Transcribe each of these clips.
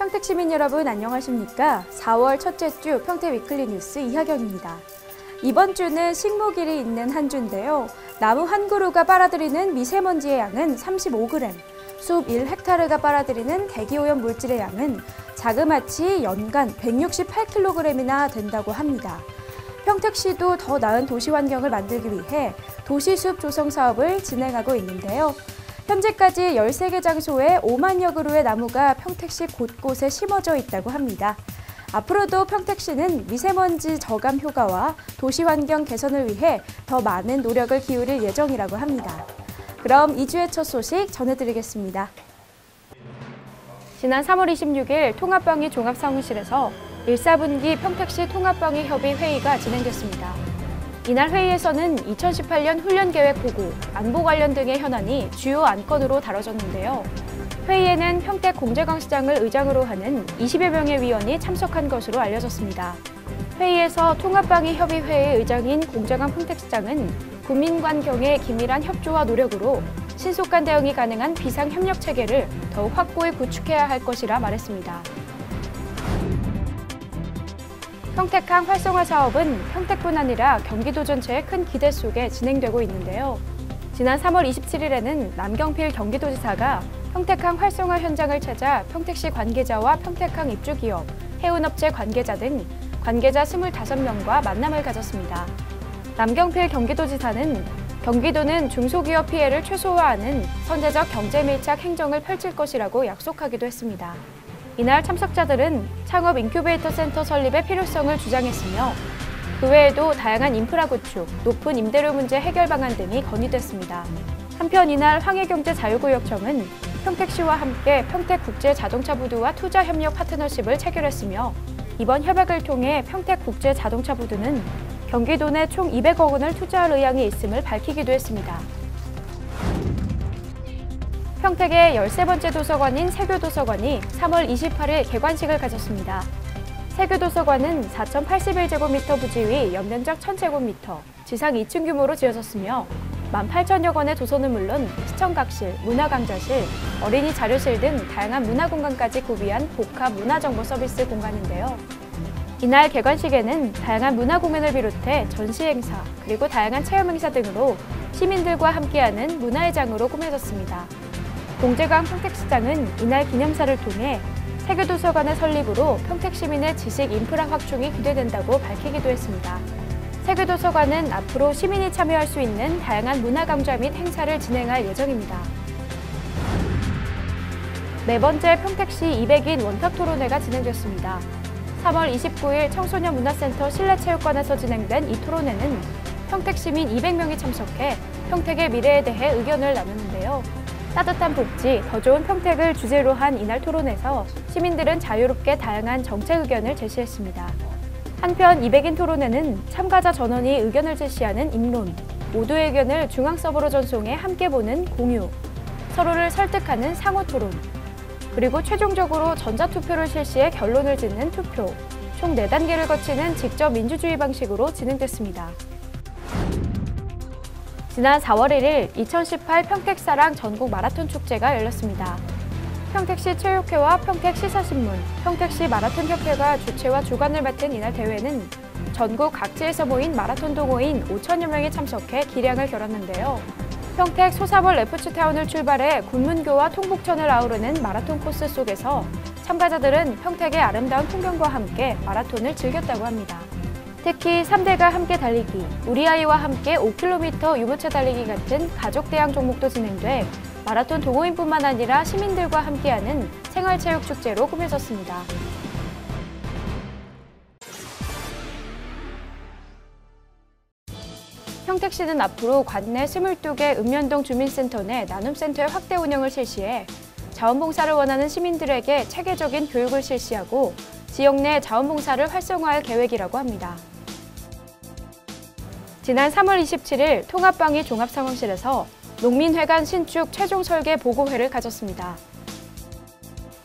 평택 시민 여러분 안녕하십니까? 4월 첫째 주 평택 위클리 뉴스 이하경입니다. 이번 주는 식목일이 있는 한 주인데요. 나무 한 그루가 빨아들이는 미세먼지의 양은 35g, 숲 1헥타르가 빨아들이는 대기오염 물질의 양은 자그마치 연간 168kg이나 된다고 합니다. 평택시도 더 나은 도시 환경을 만들기 위해 도시숲 조성 사업을 진행하고 있는데요. 현재까지 13개 장소에 5만여 그루의 나무가 평택시 곳곳에 심어져 있다고 합니다. 앞으로도 평택시는 미세먼지 저감 효과와 도시 환경 개선을 위해 더 많은 노력을 기울일 예정이라고 합니다. 그럼 2주의 첫 소식 전해드리겠습니다. 지난 3월 26일 통합방위 종합상황실에서 1사분기 평택시 통합방위 협의 회의가 진행됐습니다. 이날 회의에서는 2018년 훈련 계획 보고, 안보 관련 등의 현안이 주요 안건으로 다뤄졌는데요. 회의에는 평택 공재광시장을 의장으로 하는 20여 명의 위원이 참석한 것으로 알려졌습니다. 회의에서 통합방위 협의회의 의장인 공재광 평택시장은 국민관경의 긴밀한 협조와 노력으로 신속한 대응이 가능한 비상협력 체계를 더욱 확고히 구축해야 할 것이라 말했습니다. 평택항 활성화 사업은 평택뿐 아니라 경기도 전체의 큰 기대 속에 진행되고 있는데요. 지난 3월 27일에는 남경필 경기도지사가 평택항 활성화 현장을 찾아 평택시 관계자와 평택항 입주기업, 해운업체 관계자 등 관계자 25명과 만남을 가졌습니다. 남경필 경기도지사는 경기도는 중소기업 피해를 최소화하는 선제적 경제 밀착 행정을 펼칠 것이라고 약속하기도 했습니다. 이날 참석자들은 창업 인큐베이터 센터 설립의 필요성을 주장했으며 그 외에도 다양한 인프라 구축, 높은 임대료 문제 해결 방안 등이 건의됐습니다. 한편 이날 황해경제자유구역청은 평택시와 함께 평택국제자동차부두와 투자협력 파트너십을 체결했으며 이번 협약을 통해 평택국제자동차부두는 경기도 내 총 200억 원을 투자할 의향이 있음을 밝히기도 했습니다. 평택의 13번째 도서관인 세교도서관이 3월 28일 개관식을 가졌습니다. 세교도서관은 4,081제곱미터 부지 위 연면적 1,000제곱미터, 지상 2층 규모로 지어졌으며 18,000여 건의 도서는 물론 시청각실, 문화강좌실, 어린이 자료실 등 다양한 문화공간까지 구비한 복합 문화정보 서비스 공간인데요. 이날 개관식에는 다양한 문화 공연을 비롯해 전시 행사, 그리고 다양한 체험 행사 등으로 시민들과 함께하는 문화의 장으로 꾸며졌습니다. 공재광 평택시장은 이날 기념사를 통해 세계도서관의 설립으로 평택 시민의 지식 인프라 확충이 기대된다고 밝히기도 했습니다. 세계도서관은 앞으로 시민이 참여할 수 있는 다양한 문화 강좌 및 행사를 진행할 예정입니다. 네 번째 평택시 200인 원탁 토론회가 진행됐습니다. 3월 29일 청소년 문화센터 실내체육관에서 진행된 이 토론회는 평택 시민 200명이 참석해 평택의 미래에 대해 의견을 나누는데요. 따뜻한 복지, 더 좋은 평택을 주제로 한 이날 토론에서 시민들은 자유롭게 다양한 정책 의견을 제시했습니다. 한편 200인 토론회는 참가자 전원이 의견을 제시하는 입론, 모두의 의견을 중앙 서버로 전송해 함께 보는 공유, 서로를 설득하는 상호 토론, 그리고 최종적으로 전자투표를 실시해 결론을 짓는 투표, 총 4단계를 거치는 직접 민주주의 방식으로 진행됐습니다. 지난 4월 1일 2018 평택사랑 전국 마라톤 축제가 열렸습니다. 평택시 체육회와 평택시사신문, 평택시 마라톤협회가 주최와 주관을 맡은 이날 대회는 전국 각지에서 모인 마라톤 동호인 5천여 명이 참석해 기량을 겨뤘는데요. 평택 소사벌 레프츠타운을 출발해 군문교와 통북천을 아우르는 마라톤 코스 속에서 참가자들은 평택의 아름다운 풍경과 함께 마라톤을 즐겼다고 합니다. 특히 3대가 함께 달리기, 우리 아이와 함께 5km 유모차 달리기 같은 가족 대항 종목도 진행돼 마라톤 동호인뿐만 아니라 시민들과 함께하는 생활체육 축제로 꾸며졌습니다. 평택시는 앞으로 관내 22개 읍면동 주민센터 내 나눔센터의 확대 운영을 실시해 자원봉사를 원하는 시민들에게 체계적인 교육을 실시하고 지역 내 자원봉사를 활성화할 계획이라고 합니다. 지난 3월 27일 통합방위 종합상황실에서 농민회관 신축 최종 설계 보고회를 가졌습니다.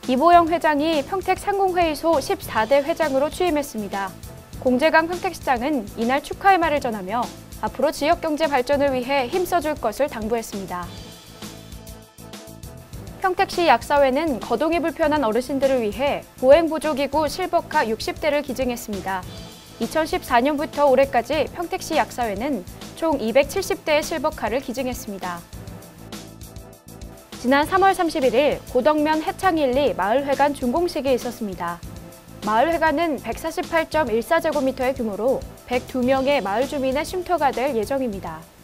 이보영 회장이 평택 상공회의소 14대 회장으로 취임했습니다. 공재강 평택시장은 이날 축하의 말을 전하며 앞으로 지역 경제 발전을 위해 힘써줄 것을 당부했습니다. 평택시 약사회는 거동이 불편한 어르신들을 위해 보행보조기구 실버카 60대를 기증했습니다. 2014년부터 올해까지 평택시 약사회는 총 270대의 실버카를 기증했습니다. 지난 3월 31일 고덕면 해창일리 마을회관 준공식이 있었습니다. 마을회관은 148.14제곱미터의 규모로 102명의 마을 주민의 쉼터가 될 예정입니다.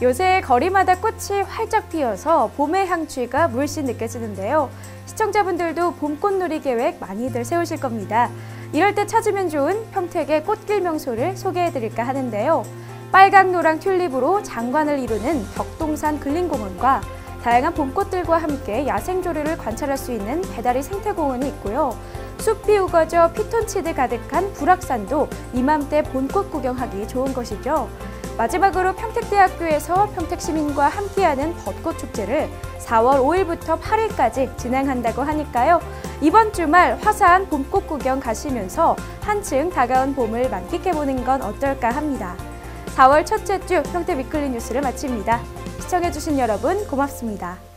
요새 거리마다 꽃이 활짝 피어서 봄의 향취가 물씬 느껴지는데요. 시청자분들도 봄꽃놀이 계획 많이들 세우실 겁니다. 이럴 때 찾으면 좋은 평택의 꽃길 명소를 소개해드릴까 하는데요. 빨강, 노랑 튤립으로 장관을 이루는 덕동산 근린공원과 다양한 봄꽃들과 함께 야생조류를 관찰할 수 있는 배다리 생태공원이 있고요. 숲이 우거져 피톤치드 가득한 불악산도 이맘때 봄꽃 구경하기 좋은 곳이죠. 마지막으로 평택대학교에서 평택시민과 함께하는 벚꽃 축제를 4월 5일부터 8일까지 진행한다고 하니까요. 이번 주말 화사한 봄꽃 구경 가시면서 한층 다가온 봄을 만끽해보는 건 어떨까 합니다. 4월 첫째 주 평택 위클리 뉴스를 마칩니다. 시청해주신 여러분 고맙습니다.